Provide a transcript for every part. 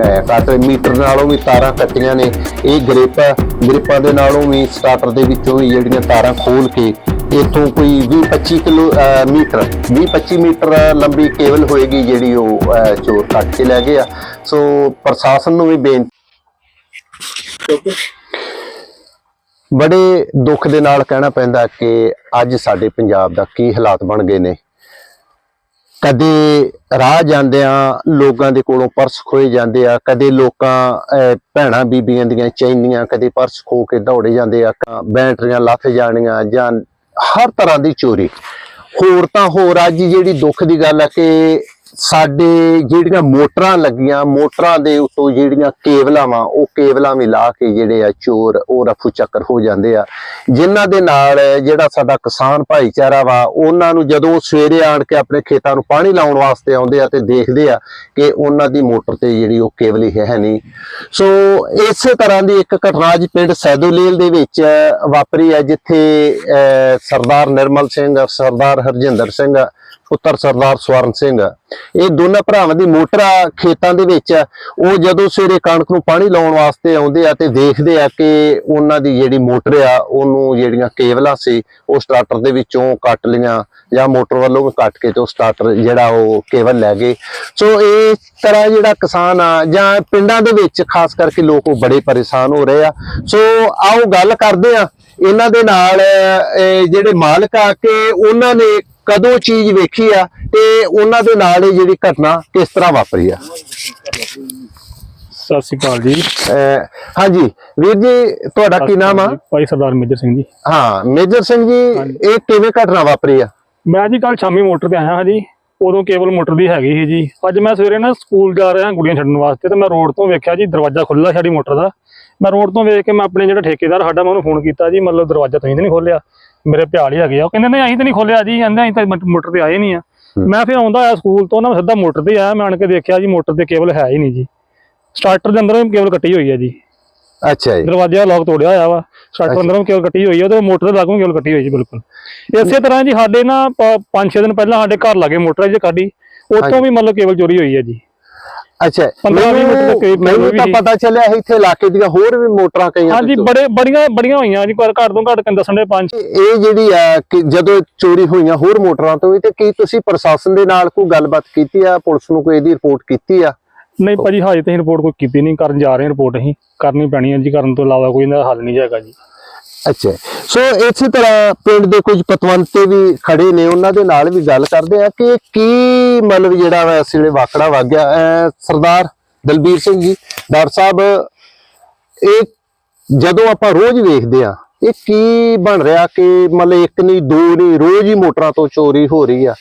ਅਹ, metre ਨਾਲੋਂ ਵੀ ਤਾਰਾਂ ਕੱਟੀਆਂ ਨੇ। ਇਹ ਗ੍ਰਿਪ ਗ੍ਰਿਪਾਂ ਦੇ ਨਾਲੋਂ ਵੀ ਸਟਾਰਟਰ ਦੇ ਵਿੱਚੋਂ ਵੀ ਜਿਹੜੀਆਂ ਤਾਰਾਂ ਖੋਲ ਕੇ ਇਥੋਂ ਕੋਈ 20-25 ਕਿਲੋ ਮੀਟਰ 20-25 ਮੀਟਰ ਲੰਬੀ ਕੇਬਲ ਹੋਏਗੀ ਜਿਹੜੀ ਉਹ ਚੋਰ ਕੱਟ ਕੇ ਲੈ ਗਏ ਆ। ਸੋ ਪ੍ਰਸ਼ਾਸਨ ਨੂੰ ਵੀ ਬੇਨਤੀ ਬੜੇ ਦੁੱਖ ਦੇ ਨਾਲ ਕਹਿਣਾ ਪੈਂਦਾ ਕਿ ਅੱਜ ਸਾਡੇ ਪੰਜਾਬ ਦਾ ਕੀ ਹਾਲਾਤ ਬਣ ਗਏ ਨੇ। ਕਦੇ ਰਾਹ ਜਾਂਦਿਆਂ ਲੋਕਾਂ ਦੇ ਕੋਲੋਂ ਪਰਸ ਖੋਏ ਜਾਂਦੇ ਆ ਕਦੇ ਲੋਕਾਂ ਅਹ, ਭੈਣਾਂ ਬੀਬੀਆਂ ਦੀਆਂ ਚੈਨੀਆਂ ਕਦੇ ਪਰਸ ਖੋ ਕੇ ਦੌੜੇ ਜਾਂਦੇ ਆ ਕ- ਬੈਟਰੀਆਂ ਲੱਥ ਜਾਣੀਆਂ ਜਾਂ ਹਰ ਤਰ੍ਹਾਂ ਦੀ ਚੋਰੀ। ਹੋਰ ਤਾਂ ਹੋਰ ਅੱਜ ਜਿਹੜੀ ਦੁੱਖ ਦੀ ਗੱਲ ਆ ਕਿ ਸਾਡੇ ਜਿਹੜੀਆਂ ਮੋਟਰਾਂ ਲੱਗੀਆਂ ਮੋਟਰਾਂ ਦੇ ਉੱਤੋਂ ਜਿਹੜੀਆਂ ਕੇਬਲਾਂ ਵਾ ਉਹ ਕੇਬਲਾਂ ਵੀ ਲਾ ਕੇ ਜਿਹੜੇ ਆ ਚੋਰ ਉਹ ਰਫੂ ਚੱਕਰ ਹੋ ਜਾਂਦੇ ਆ। ਜਿਨ੍ਹਾਂ ਦੇ ਨਾਲ ਜਿਹੜਾ ਸਾਡਾ ਕਿਸਾਨ ਭਾਈਚਾਰਾ ਵਾ ਉਹਨਾਂ ਨੂੰ ਜਦੋਂ ਸਵੇਰੇ ਆਣ ਕੇ ਆਪਣੇ ਖੇਤਾਂ ਨੂੰ ਪਾਣੀ ਲਾਉਣ ਵਾਸਤੇ ਆਉਂਦੇ ਆ ਤੇ ਦੇਖਦੇ ਆ ਕਿ ਉਹਨਾਂ ਦੀ ਮੋਟਰ ਤੇ ਜਿਹੜੀ ਉਹ ਕੇਬਲ ਹੀ ਹੈ ਨਹੀਂ। ਸੋ ਇਸੇ ਤਰ੍ਹਾਂ ਦੀ ਇੱਕ ਘਟਨਾ ਅੱਜ ਪਿੰਡ ਸੈਦੋਲੇਲ ਦੇ ਵਿੱਚ ਵਾਪਰੀ ਹੈ ਜਿੱਥੇ ਅਹ, ਸਰਦਾਰ ਨਿਰਮਲ ਸਿੰਘ ਸਰਦਾਰ ਹਰਜਿੰਦਰ ਸਿੰਘ ਪੁੱਤਰ ਸਰਦਾਰ ਸਵਰਨ ਸਿੰਘ। ਇਹ ਦੋਨਾਂ ਭਰਾਵਾਂ ਦੀ ਮੋਟਰ ਆ ਖੇਤਾਂ ਦੇ ਵਿੱਚ ਉਹ ਜਦੋਂ ਸਵੇਰੇ ਕਣਕ ਨੂੰ ਪਾਣੀ ਲਾਉਣ ਵਾਸਤੇ ਆਉਂਦੇ ਆ ਤੇ ਦੇਖਦੇ ਆ ਕਿ ਉਹਨਾਂ ਦੀ ਜਿਹੜੀ ਮੋਟਰ ਆ, ਉਹਨੂੰ ਜਿਹੜੀਆਂ ਕੇਬਲਾਂ ਸੀ, ਉਹ ਸਟਾਰਟਰ ਦੇ ਵਿੱਚੋਂ ਕੱਟ ਲੀਆਂ ਜਾਂ ਮੋਟਰ ਵੱਲੋਂ ਕੱਟ ਕੇ ਤੇ ਉਹ ਸਟਾਰਟਰ ਜਿਹੜਾ ਉਹ ਕੇਬਲ ਲੈ ਗਏ। ਸੋ ਇਸ ਤਰ੍ਹਾਂ ਜਿਹੜਾ ਕਿਸਾਨ ਆ ਜਾਂ ਪਿੰਡਾਂ ਦੇ ਵਿੱਚ ਖਾਸ ਕਰਕੇ ਲੋਕ ਉਹ ਬੜੇ ਪਰੇਸ਼ਾਨ ਹੋ ਰਹੇ ਆ। ਸੋ ਆਓ ਗੱਲ ਕਰਦੇ ਆ। ਇਹਨਾਂ ਦੇ ਨਾਲ ਜਿਹੜੇ ਮਾਲਕ ਆ ਕਿ ਉਹਨਾਂ ਨੇ ਕਦੋਂ ਚੀਜ਼ ਵੇਖੀ ਆ ਤੇ ਉਹਨਾਂ ਦੇ ਨਾਲ ਇਹ ਜਿਹੜੀ ਘਟਨਾ ਕਿਸ ਤਰ੍ਹਾਂ ਵਾਪਰੀ ਆ? ਸਤਿ ਸ਼੍ਰੀ ਅਕਾਲ ਜੀ। ਹਾਂਜੀ ਵੀਰ ਜੀ ਤੁਹਾਡਾ ਕੀ ਨਾਮ ਆ? ਭਾਈ ਸਰਦਾਰ ਮੇਜਰ ਸਿੰਘ ਜੀ। ਹਾਂ ਮੇਜਰ ਸਿੰਘ ਜੀ ਇਹ ਕਿਵੇਂ ਘਟਨਾ ਵਾਪਰੀ ਆ? ਮੈਂ ਜੀ ਕੱਲ ਸ਼ਾਮੀ ਮੋਟਰ ਤੇ ਆਇਆ ਹਾਂ ਜੀ। ਉਦੋਂ ਕੇਵਲ ਮੋਟਰ ਦੀ ਹੈਗੀ ਸੀ ਜੀ। ਅੱਜ ਮੈਂ ਸਵੇਰੇ ਨਾ ਸਕੂਲ ਜਾ ਰਿਹਾ ਗੁੜੀਆਂ ਛੱਡਣ ਵਾਸਤੇ ਤੇ ਮੈਂ ਰੋਡ ਤੋਂ ਵੇਖਿਆ ਜੀ ਦਰਵਾਜ਼ਾ ਖੁੱਲ੍ਹਾ ਸਾਡੀ ਮੋਟਰ ਦਾ। ਮੈਂ ਰੋਡ ਤੋਂ ਵੇਖ ਕੇ ਮੈਂ ਆਪਣੇ ਜਿਹੜਾ ਠੇਕੇਦਾਰ ਸਾਡਾ ਮੈਂ ਉਹਨੂੰ ਫੋਨ ਕੀਤਾ ਜੀ। ਮਤਲਬ ਦਰਵਾਜ਼ਾ ਤੁਸੀਂ ਨਹੀਂ ਖੋਲਿਆ ਮੇਰੇ ਭਿਆਲ ਹੀ ਹੈਗੇ ਆ। ਉਹ ਕਹਿੰਦੇ ਨਹੀਂ ਅਸੀਂ ਤਾਂ ਨਹੀਂ ਖੋਲਿਆ ਜੀ। ਕਹਿੰਦੇ ਅਸੀਂ ਤਾਂ ਮਟ- ਮੋਟਰ ਤੇ ਆਏ ਨਹੀਂ ਆ। ਮੈਂ ਫਿਰ ਆਉਂਦਾ ਆਇਆ ਸਕੂਲ ਤੋਂ ਨਾ ਸਿੱਧਾ ਮੋਟਰ ਤੇ ਆਇਆ। ਮੈਂ ਆਣ ਕੇ ਦੇਖਿਆ ਜੀ ਮੋਟਰ ਤੇ ਕੇਬਲ ਹੈ ਹੀ ਨਹੀਂ ਜੀ। ਸਟਾਰਟਰ ਦੇ ਅੰਦਰੋਂ ਕੇਬਲ ਕੱਟੀ ਹੋਈ ਹੈ ਜੀ। ਅੱਛਾ ਜੀ। ਦਰਵਾਜ਼ੇ ਦਾ ਲੋਕ ਤੋੜਿਆ ਹੋਇਆ ਵਾ। ਸਟਾਰਟਰ ਅੰਦਰੋਂ ਕੇਬਲ ਕੱਟੀ ਹੋਈ ਹੈ। ਤੇ ਮੋਟਰ ਦੇ ਲਾਗੋਂ ਕੇਬਲ ਕੱਟੀ ਹੋਈ ਜੀ ਬਿਲਕੁਲ। ਇਸੇ ਤਰ੍ਹਾਂ ਜੀ ਸਾਡੇ ਨਾ 5-6 ਦਿਨ ਪਹਿਲਾਂ ਸਾਡੇ ਘਰ ਲਾਗੇ ਮੋਟਰ ਹੈ ਜੀ ਕਾਡੀ ਉੱਥੋਂ ਵੀ ਮਤਲਬ ਕੇਬਲ ਚੋਰੀ ਹੋਈ ਹੈ ਜੀ। ਅੱਛਾ ਪੰਦਰਾਂ ਵੀਹ ਮਿੰਟ ਤੱਕ ਇਹ ਮੈਨੂੰ ਵੀ ਤਾਂ ਸੀ। ਪਤਾ ਚੱਲਿਆ ਇੱਥੇ ਇਲਾਕੇ ਦੀਆਂ ਹੋਰ ਵੀ ਮੋਟਰਾਂ ਕਈਆਂ ਹਾਂਜੀ ਤੋਂ ਬੜੇ ਬੜੀਆਂ ਬੜੀਆਂ ਹੋਈਆਂ ਜੀ ਘਰ ਘੱਟ ਤੋਂ ਘੱਟ ਕੰਨ ਦੱਸਣ ਦੇ ਪੰਜ। ਇਹ ਜਿਹੜੀ ਆ ਕਿ ਜਦੋਂ ਚੋਰੀ ਹੋਈਆਂ ਹੋਰ ਮੋਟਰਾਂ ਤੋਂ ਵੀ ਤੇ ਕੀ ਤੁਸੀਂ ਪ੍ਰਸ਼ਾਸਨ ਦੇ ਨਾਲ ਕੋਈ ਗੱਲਬਾਤ ਕੀਤੀ ਆ? ਪੁਲਿਸ ਨੂੰ ਕੋਈ ਇਹਦੀ ਰਿਪੋਰਟ ਕੀਤੀ ਆ? ਨਹੀਂ ਭਾਜੀ ਹਾਜੇ ਤਾਂ ਰਿਪੋਰਟ ਕੋਈ ਕੀਤੀ ਨਹੀਂ ਕਰਨ ਜਾ ਰਹੇ ਹਾਂ ਰਿਪੋਰਟ ਅਸੀਂ। ਕਰਨੀ ਪੈਣੀ ਹੈ ਜੀ ਕਰਨ ਤੋਂ ਇਲਾਵਾ ਕੋਈ ਇਹਦਾ ਹੱਲ ਨਹੀਂ ਹੈਗਾ ਜੀ। ਅੱਛਾ। ਸੋ ਇਸੇ ਤਰ੍ਹਾਂ ਪਿੰਡ ਦੇ ਕੁਝ ਪਤਵੰਤੇ ਵੀ ਖੜੇ ਨੇ ਉਹਨਾਂ ਦੇ ਨਾਲ ਵੀ ਗੱਲ ਕਰਦੇ ਆ ਕਿ ਕੀ ਮਤਲਬ ਜਿਹੜਾ ਵਾ ਇਸ ਵੇਲੇ ਵਾਕੜਾ ਵਗ ਗਿਆ। ਸਰਦਾਰ ਦਲਬੀਰ ਸਿੰਘ ਜੀ, ਡਾਕਟਰ ਸਾਹਿਬ, ਇਹ ਜਦੋਂ ਆਪਾਂ ਰੋਜ਼ ਵੇਖਦੇ ਆ ਇਹ ਕੀ ਬਣ ਰਿਹਾ ਕਿ ਮਤਲਬ ਇੱਕ ਨਹੀਂ, ਦੋ ਨਹੀਂ, ਰੋਜ਼ ਹੀ ਮੋਟਰਾਂ ਤੋਂ ਚੋਰੀ ਹੋ ਰਹੀ ਆ?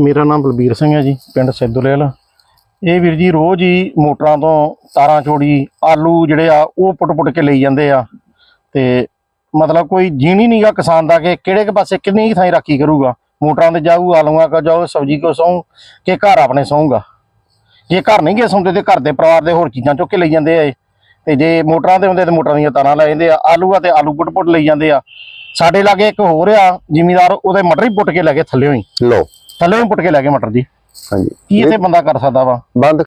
ਮੇਰਾ ਨਾਮ ਬਲਬੀਰ ਸਿੰਘ ਹੈ ਜੀ, ਪਿੰਡ ਸੈਦੋਲੇਲ ਇਹ ਵੀਰ ਜੀ ਰੋਜ਼ ਹੀ ਮੋਟਰਾਂ ਤੋਂ ਤਾਰਾਂ ਚੋਰੀ, ਆਲੂ ਜਿਹੜੇ ਆ, ਉਹ ਪੁੱਟ-ਪੁੱਟ ਕੇ ਲਈ ਜਾਂਦੇ ਆ। ਤੇ ਮਤਲਬ ਕੋਈ ਜੀਣੀ ਨਹੀਂਗਾ ਕਿਸਾਨ ਦਾ ਕਿ ਕਿਹੜੇ ਕੇ ਪਾਸੇ ਕਿੰਨੀ ਕੁ ਥਾਂ ਰਾਖੀ ਕਰੂਗਾ? ਮੋਟਰਾਂ ਤੇ ਜਾਊ ਆਲੂਆਂ ਕੋ ਜਾਊ ਸਬਜ਼ੀ ਕੋ ਸੌਂ? ਕਿ ਘਰ ਆਪਣੇ ਸੌਂਗਾ। ਜੇ ਘਰ ਨਹੀਂ ਗਏ ਸੌਂਦੇ ਤੇ ਘਰ ਦੇ ਪਰਿਵਾਰ ਦੇ ਹੋਰ ਚੀਜ਼ਾਂ ਚੁੱਕ ਕੇ ਲਈ ਜਾਂਦੇ ਆ। ਤੇ ਜੇ ਮੋਟਰਾਂ ਤੇ ਹੁੰਦੇ ਤੇ ਮੋਟਰਾਂ ਦੀਆਂ ਤਾਰਾਂ ਲੈ ਜਾਂਦੇ ਆ ਆਲੂਆਂ ਤੇ ਆਲੂ ਪੁੱਟ-ਪੁੱਟ ਲਈ ਜਾਂਦੇ ਆ। ਸਾਡੇ ਲਾਗੇ ਇੱਕ ਹੋਰ ਆ ਜ਼ਿਮੀਦਾਰ ਉਹਦੇ ਮਟਰ ਹੀ ਪੁੱਟ ਕੇ ਲੈ ਗਏ ਥੱਲੇ ਹੀ। ਲੋ ਥੱਲੇ ਹੀ ਪੁੱਟ ਕੇ ਲੈ ਗਏ ਮਟਰ ਜੀ। ਹਾਂਜੀ। ਕੀ ਇੱਥੇ ਬੰਦਾ ਕਰ ਸਕਦਾ ਵਾ? ਬੰਦ